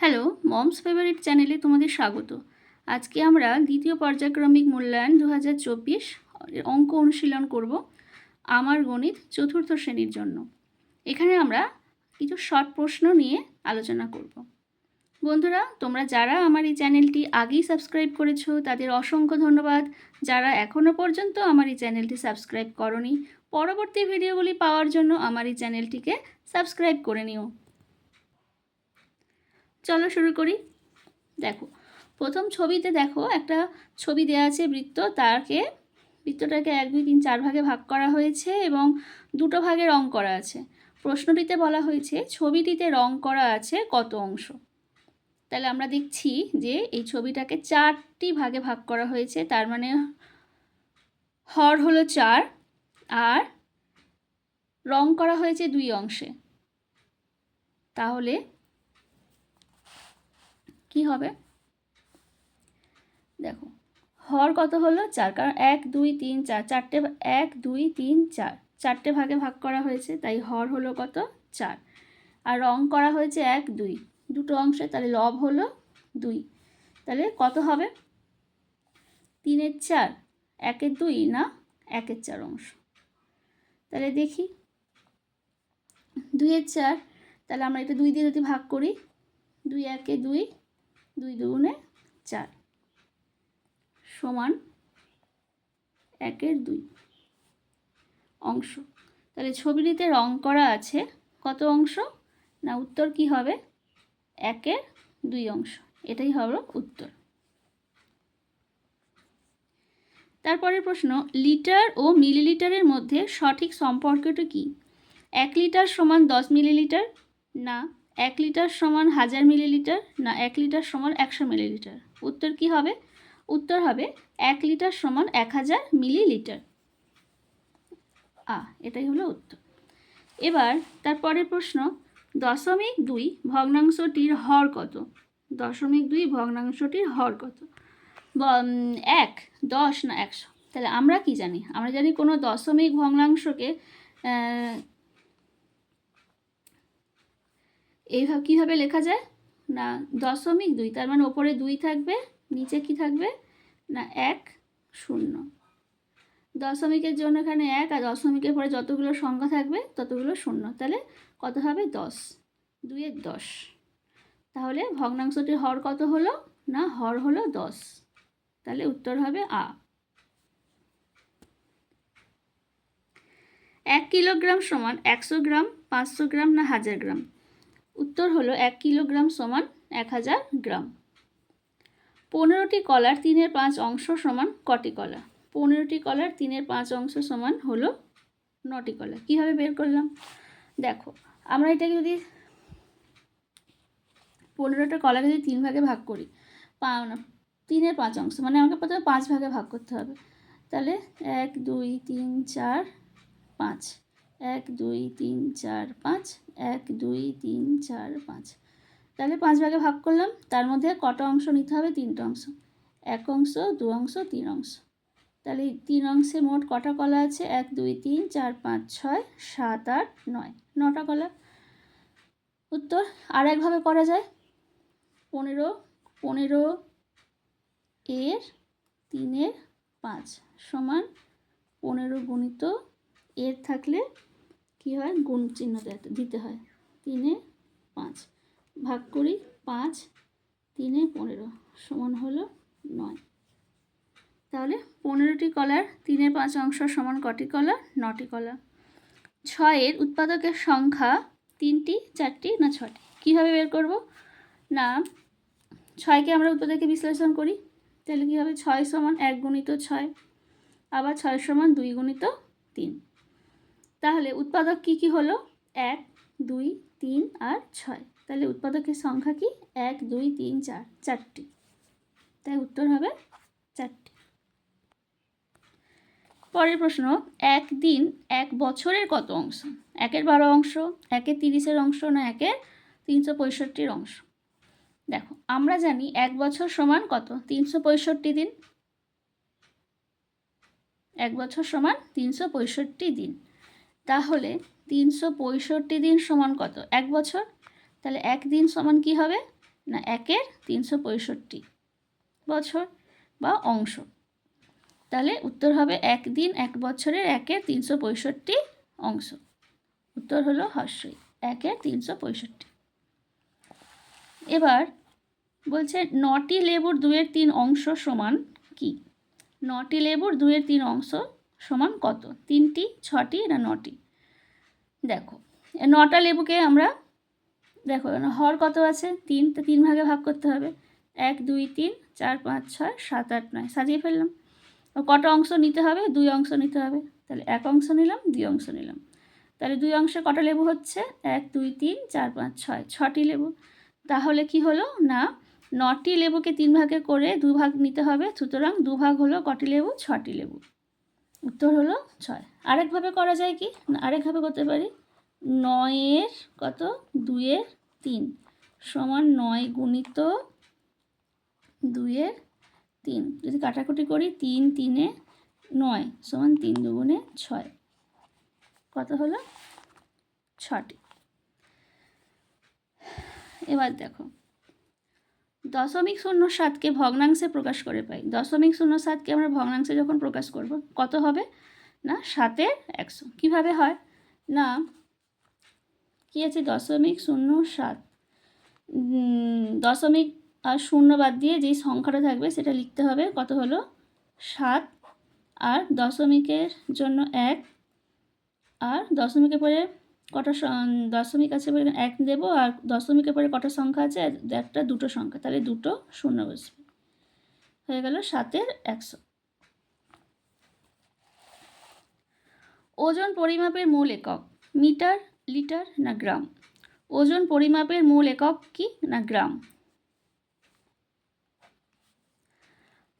Hello, moms favourite চ্যানেলে তোমাদের স্বাগত। আজকে আমরা দ্বিতীয় পর্যায়ক্রমিক মূল্যায়ন দু হাজার চব্বিশ অঙ্ক অনুশীলন করব আমার গণিত চতুর্থ শ্রেণির জন্য। এখানে আমরা কিছু শর্ট প্রশ্ন নিয়ে আলোচনা করব। বন্ধুরা, তোমরা যারা আমার এই চ্যানেলটি আগেই সাবস্ক্রাইব করেছ, তাদের অসংখ্য ধন্যবাদ। যারা এখনও পর্যন্ত আমার এই চ্যানেলটি সাবস্ক্রাইব করনি, পরবর্তী ভিডিওগুলি পাওয়ার জন্য আমার এই চ্যানেলটিকে সাবস্ক্রাইব করে নিও। চলো শুরু করি। দেখো, প্রথম ছবিতে দেখো একটা ছবি দেওয়া আছে বৃত্ত তাকে বৃত্তটাকে এক, দুই, তিন, চার ভাগে ভাগ করা হয়েছে এবং দুটো ভাগে রং করা আছে। প্রশ্নটিতে বলা হয়েছে, ছবিটিতে রং করা আছে কত অংশ? তাহলে আমরা দেখছি যে এই ছবিটাকে চারটি ভাগে ভাগ করা হয়েছে, তার মানে হর হলো চার, আর রং করা হয়েছে দুই অংশে। তাহলে কি হবে? দেখো, হর কত হলো? চার, কারণ এক, দুই, তিন, চার, চারটে এক, দুই, তিন, চার। চারটে ভাগে ভাগ করা হয়েছে, তাই হর হলো কত? চার। আর রং করা হয়েছে এক, দুই। দুটো অংশে তাহলে লব হলো দুই। তাহলে কত হবে? তিনের চার, একের দুই না একের চার অংশ। তাহলে দেখি। দুইয়ের চার, তাহলে আমরা এটা দুই দিয়ে যদি ভাগ করি, দুই, একে দুই দুই দুগুণে চার সমান একের দুই অংশ। তাহলে ছবিটিতে রং করা আছে কত অংশ? না, উত্তর কি হবে? একের দুই অংশ। এটাই হলো উত্তর। তারপরের প্রশ্ন, লিটার ও মিলিলিটারের মধ্যে সঠিক সম্পর্কটা কি? এক লিটার সমান দশ মিলিলিটার? না। এক লিটার সমান হাজার মিলিলিটার না এক লিটার সমান একশো মিলিলিটার? উত্তর কি হবে? উত্তর হবে এক লিটার সমান এক হাজার মিলিলিটার। আ, এটাই হলো উত্তর। এবার তারপরের প্রশ্ন, দশমিক দুই ভগ্নাংশটির হর কত? দশমিক দুই ভগ্নাংশটির হর কত? এক, দশ না একশো? তাহলে আমরা কি জানি? আমরা জানি কোনো দশমিক ভগ্নাংশকে এইভাবে কীভাবে লেখা যায়? না দশমিক দুই, তার মানে ওপরে দুই থাকবে, নিচে কি থাকবে? না এক, শূন্য। দশমিকের জন্য এখানে এক আর দশমিকের পরে যতগুলো সংখ্যা থাকবে, ততগুলো শূন্য। তাহলে কত হবে? দশ। দুইয়ের দশ। তাহলে ভগ্নাংশটির হর কত হলো? না, হর হলো দশ। তাহলে উত্তর হবে আ। এক কিলোগ্রাম সমান একশো গ্রাম, পাঁচশো গ্রাম না হাজার গ্রাম? উত্তর হলো এক কিলোগ্রাম সমান এক হাজার গ্রাম। পনেরোটি কলার তিনের পাঁচ অংশ সমান কটি কলা? পনেরোটি কলার তিনের পাঁচ অংশ সমান হলো নটি কলা। কীভাবে বের করলাম? দেখো, আমরা এটাকে যদি পনেরোটা কলাকে যদি তিন ভাগে ভাগ করি পা তিনের পাঁচ অংশ মানে আমাকে প্রথমে পাঁচ ভাগে ভাগ করতে হবে। তাহলে এক, দুই, তিন, চার, পাঁচ। এক, দুই, তিন, চার, পাঁচ। এক, দুই, তিন, চার, পাঁচ। তাহলে পাঁচ ভাগে ভাগ করলাম। তার মধ্যে কটা অংশ নিতে হবে? তিনটা অংশ। এক অংশ, দু অংশ, তিন অংশ। তাহলে তিন অংশে মোট কটা কলা আছে? এক, দুই, তিন, চার, পাঁচ, ছয়, সাত, আট, নয়। নটা কলা। উত্তর আর একভাবে করা যায়? পনেরো পনেরো এর তিনের পাঁচ সমান পনেরো গুণিত এর থাকলে কী হয়? গুণ চিহ্ন দিতে হয়। তিনে পাঁচ। ভাগ করি পাঁচ, তিনে পনেরো সমান হলো নয়। তাহলে পনেরোটি কলার তিনের পাঁচ অংশ সমান কটি কলা নটি কলা ছয়ের উৎপাদকের সংখ্যা তিনটি, চারটি না ছটি কীভাবে বের করব? না, ছয়কে আমরা উৎপাদকে বিশ্লেষণ করি। তাহলে কী হবে? ছয় সমান এক গুণিত ছয়। আবার ছয় সমান দুই গুণিত তিন। তাহলে উৎপাদক কি কি হলো? এক, দুই, তিন আর ছয়। তাহলে উৎপাদকের সংখ্যা কি? এক, দুই, তিন, চার, চারটি। তাই উত্তর হবে চারটি। পরের প্রশ্ন এক দিন এক বছরের কত অংশ? একের বারো অংশ, একের তিরিশের অংশ না একের তিনশো পঁয়ষট্টির অংশ? দেখো, আমরা জানি এক বছর সমান কত? তিনশো পঁয়ষট্টি দিন। এক বছর সমান তিনশো পঁয়ষট্টি দিন। তাহলে তিনশো পঁয়ষট্টি দিন সমান কত? এক বছর? তাহলে এক দিন সমান কি হবে? না, একের তিনশো পঁয়ষট্টি বছর বা অংশ। তাহলে উত্তর হবে একদিন এক বছরের একের তিনশো পঁয়ষট্টি অংশ। উত্তর হলো হর্ষই একের তিনশো পঁয়ষট্টি। এবার বলছে নটি লেবুর দুয়ের তিন অংশ সমান কি? নটি লেবুর দুয়ের তিন অংশ সমান কত? তিনটি, ছটি, না নটি? দেখো, নটা লেবুকে আমরা, দেখো, হর কত আছে? তিন, তো তিন ভাগে ভাগ করতে হবে। এক, দুই, তিন, চার, পাঁচ, ছয়, সাত, আট, নয়, সাজিয়ে ফেললাম। কটা অংশ নিতে হবে? দুই অংশ নিতে হবে। তাহলে এক অংশ নিলাম, দুই অংশ নিলাম। তাহলে দুই অংশে কটা লেবু হচ্ছে? এক, দুই, তিন, চার, পাঁচ, ছয়, ছটি লেবু। তাহলে কি হলো? না, নটি লেবুকে তিন ভাগে করে দু ভাগ নিতে হবে। সুতরাং দু ভাগ হলো কটি লেবু? ছটি লেবু। উত্তর হলো ছয়। আরেকভাবে করা যায় কি? আরেকভাবে করতে পারি। নয়ের কত? দুইয়ের তিন। সমান নয় গুণিত দুইয়ের তিন। যদি কাটাকুটি করি, তিন তিনে নয় সমান তিন দুগুণে ছয়। কত হলো? ছটি। এবার দেখো। দশমিক শূন্য সাতকে ভগ্নাংশে প্রকাশ করে পাই। দশমিক শূন্য সাতকে আমরা ভগ্নাংশে যখন প্রকাশ করব, কত হবে? না, সাতের একশো। কীভাবে হয়? না, কী আছে? দশমিক শূন্য সাত। দশমিক আর শূন্য বাদ দিয়ে যেই সংখ্যাটা থাকবে, সেটা লিখতে হবে কত হলো? সাত। আর দশমিকের জন্য এক। আর দশমিকের পরে কটা দশমিক আছে বলে এক দেবো আর দশমিকের পরে কটা সংখ্যা আছে? একটা, দুটো সংখ্যা। তাহলে দুটো শূন্য বসবে। হয়ে গেল সাতের একশো। ওজন পরিমাপের মূল একক, মিটার, লিটার না গ্রাম? ওজন পরিমাপের মূল একক কি না গ্রাম?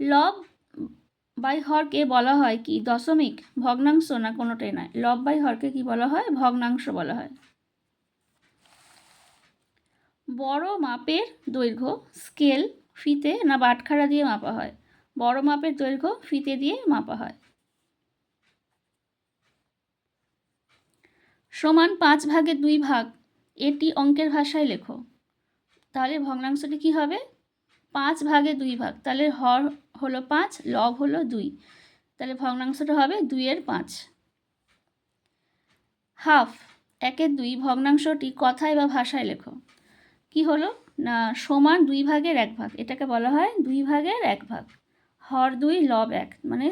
লব বাই হরকে বলা হয় কি? দশমিক, ভগ্নাংশ না কোনোটাই নয়? লব বাই হরকে কি বলা হয়? ভগ্নাংশ বলা হয়। বড় মাপের দৈর্ঘ্য স্কেল ফিতে না বাটখারা দিয়ে মাপা হয়? বড় মাপের দৈর্ঘ্য ফিতে দিয়ে মাপা হয়। সমান পাঁচ ভাগের দুই ভাগ, এটি অঙ্কের ভাষায় লেখো। তাহলে ভগ্নাংশটি কি হবে? পাঁচ ভাগে দুই ভাগ। তাহলে হর হলো পাঁচ, লব হলো দুই। তাহলে ভগ্নাংশটা হবে দুইয়ের পাঁচ। হাফ একের দুই ভগ্নাংশটি কথায় বা ভাষায় লেখো। কি হলো? না, সমান দুই ভাগের এক ভাগ। এটাকে বলা হয় দুই ভাগের এক ভাগ। হর দুই, লব এক। মানে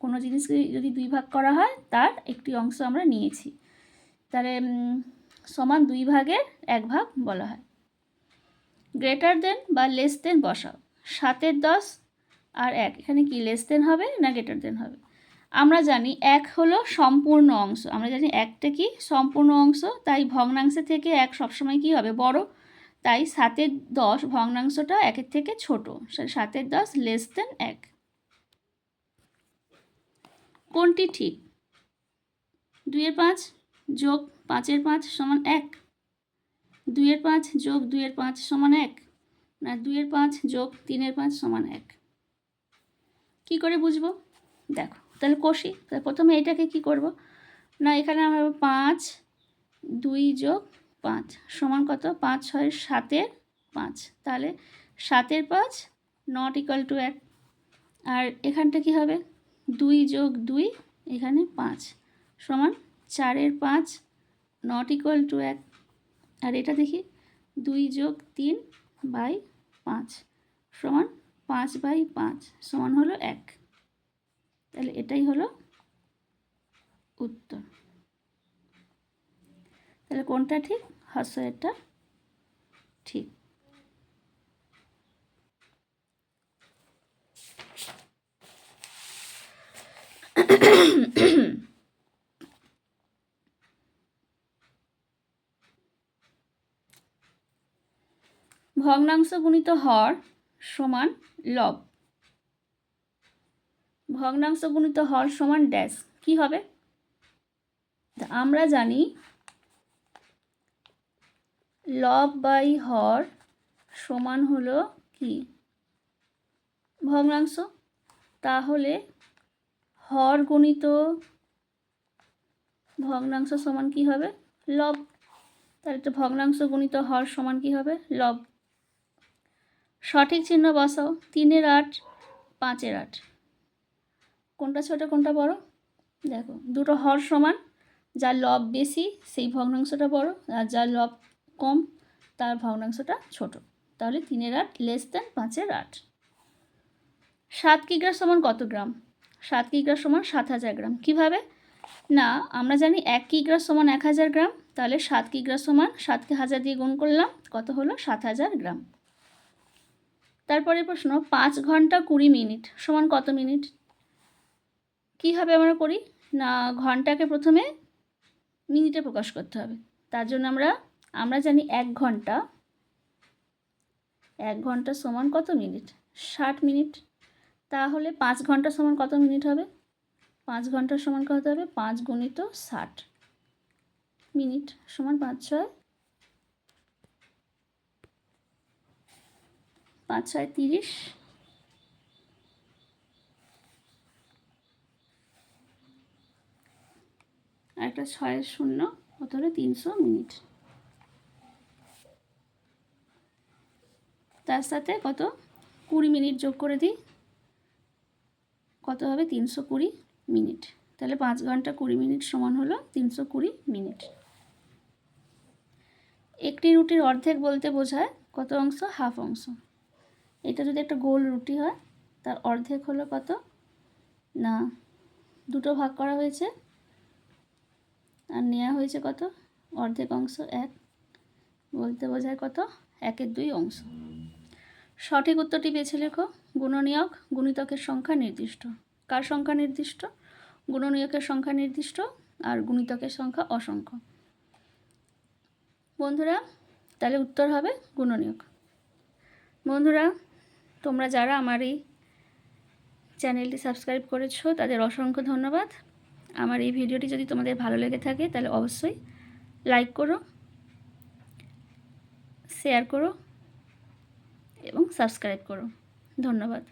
কোনো জিনিসকে যদি দুই ভাগ করা হয়, তার একটি অংশ আমরা নিয়েছি। তাহলে সমান দুই ভাগের এক ভাগ বলা হয়। গ্রেটার দেন বা লেস দেন বসাও। সাতের দশ আর এক, এখানে কি লেস দেন হবে না গ্রেটার দেন হবে? আমরা জানি এক হলো সম্পূর্ণ অংশ। আমরা জানি একটা কি সম্পূর্ণ অংশ, তাই ভগ্নাংশে থেকে এক সবসময় কি হবে? বড়। তাই সাতের দশ ভগ্নাংশটা একের থেকে ছোট। সাতের দশ লেস দেন এক। কোনটি ঠিক? দুইয়ের পাঁচ যোগ পাঁচের পাঁচ সমান এক। দুইয়ের পাঁচ যোগ দুইয়ের পাঁচ সমান এক? না, দুইয়ের পাঁচ যোগ তিনের পাঁচ সমান এক। কি করে বুঝব? দেখো, তাহলে কষি। তাহলে প্রথমে এটাকে কি করব? না, এখানে আমার পাঁচ, দুই যোগ পাঁচ সমান কত? পাঁচ ছয় সাতের পাঁচ। তাহলে সাতের পাঁচ নট ইকাল টু এক। আর এখানটা কি হবে? দুই যোগ দুই, এখানে পাঁচ সমান চারের পাঁচ নট ইকুয়াল টু এক। আর এটা দেখি, দুই যোগ তিন বাই পাঁচ, সমান পাঁচ বাই পাঁচ, সমান হলো এক। তাহলে এটাই হলো উত্তর। তাহলে কোনটা ঠিক? হর্ষেরটা ঠিক। ভগ্নাংশ গুণিত হর সমান লব। ভগ্নাংশ গুণিত হর সমান ড্যাশ। কি হবে? আমরা জানি লব বাই হর সমান হলো কি? ভগ্নাংশ। তাহলে হর গুণিত ভগ্নাংশ সমান কি হবে? লব। তাহলে তো ভগ্নাংশ গুণিত হর সমান কি হবে? লব। সঠিক চিহ্ন বসাও, তিনের আট, পাঁচের আট। কোনটা ছোট, কোনটা বড়? দেখো, দুটো হর সমান, যার লব বেশি, সেই ভগ্নাংশটা বড়, আর যার লব কম, তার ভগ্নাংশটা ছোট। তাহলে তিনের আট লেস দেন পাঁচের আট। সাত কিগ্রা সমান কত গ্রাম? সাত কিগ্রা সমান সাত হাজার গ্রাম। কীভাবে? না, আমরা জানি এক কিগ্রা সমান এক হাজার গ্রাম, তাহলে সাত কিগ্রা সমান সাতকে হাজার দিয়ে গুণ করলাম, কত হলো? সাত হাজার গ্রাম। তারপরে প্রশ্ন, পাঁচ ঘণ্টা কুড়ি মিনিট সমান কত মিনিট? কীভাবে আমরা করি? না, ঘন্টাকে প্রথমে মিনিটে প্রকাশ করতে হবে। তার জন্য আমরা আমরা জানি এক ঘণ্টা। এক ঘণ্টা সমান কত মিনিট? ষাট মিনিট। তাহলে পাঁচ ঘণ্টা সমান কত মিনিট হবে? পাঁচ ঘণ্টার সমান কত হবে? পাঁচ গুণিত ষাট। মিনিট সমান পাঁচ, ছয়। পাঁচ, ছয়, তিরিশ। আর একটা ছয়ের শূন্য কত হলো তিনশো মিনিট। তার সাথে কত? কুড়ি মিনিট যোগ করে দিই। কত হবে? তিনশো কুড়ি মিনিট। তাহলে পাঁচ ঘণ্টা কুড়ি মিনিট সমান হলো তিনশো কুড়ি মিনিট। একটি রুটির অর্ধেক বলতে বোঝায় কত অংশ? হাফ অংশ। এটা যদি একটা গোল রুটি হয়, তার অর্ধেক হলো কত? না, দুটো ভাগ করা হয়েছে। আর নেওয়া হয়েছে কত? অর্ধেক অংশ, এক। বলতে বোঝায় কত? একের দুই অংশ। সঠিক উত্তরটি বেছে লেখো। গুণনীয়ক গুণিতকের সংখ্যা নির্দিষ্ট। কার সংখ্যা নির্দিষ্ট? গুণনীয়কের সংখ্যা নির্দিষ্ট আর গুণিতকের সংখ্যা অসংখ্য। বন্ধুরা, তাহলে উত্তর হবে গুণনীয়ক। বন্ধুরা তোমরা যারা আমার এই চ্যানেলটি সাবস্ক্রাইব করেছ, তাদের অসংখ্য ধন্যবাদ। আমার এই ভিডিওটি যদি তোমাদের ভালো লেগে থাকে, তাহলে অবশ্যই লাইক করো, শেয়ার করো এবং সাবস্ক্রাইব করো। ধন্যবাদ।